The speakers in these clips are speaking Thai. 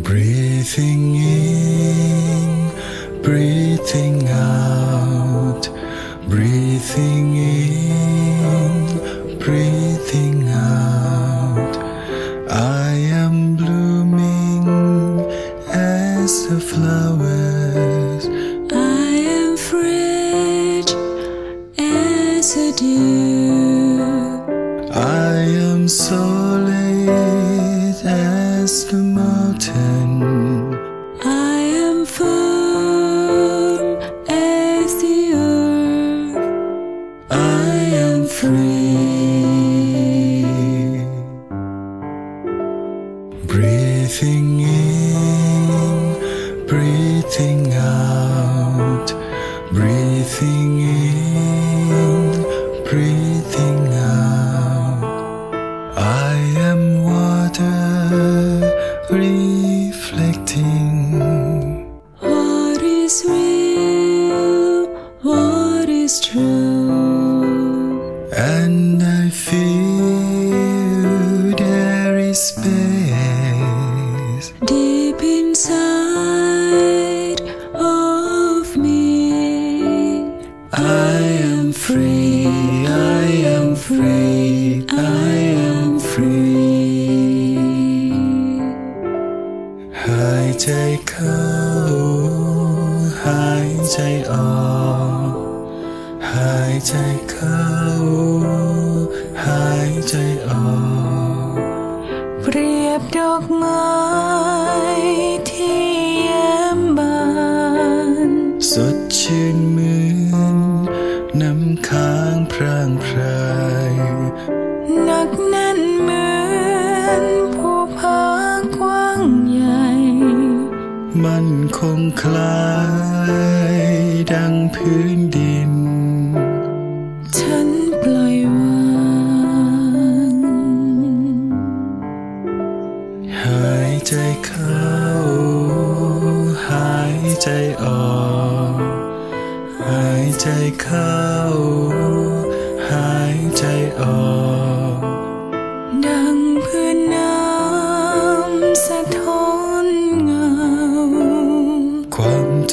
Breathing in, breathing out, breathing in, breathing out. I am blooming as the flowers. I am fresh as a dew. As the mountain. I am firm as the earth. I am free. Breathing in, breathing out, breathing in, reflecting. What is real? What is true? And I feel there is space Deep inside of me, I am free, I am free, I ใจเข้า หายใจออก หายใจเข้า หายใจออก เปรียบดอกไม้ที่แย้มบาน สดชื่นเหมือนน้ำค้างพรางพราย หนักแน่นเหมือ มันคงคล้ายดังพื้นดิน ฉันปล่อยวางหายใจเข้า หายใจออก หายใจเข้า หายใจออก ดังพื้นน้ำสะท้อน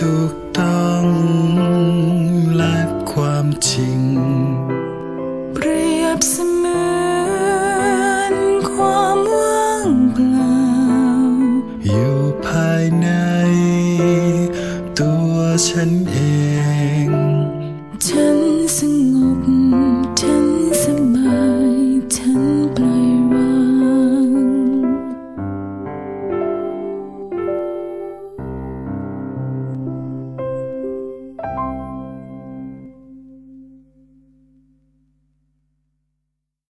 ถูกต้องและความจริง เปรียบเสมือนความว่างเปล่า อยู่ภายใน ตัวฉันเอง ฉันสง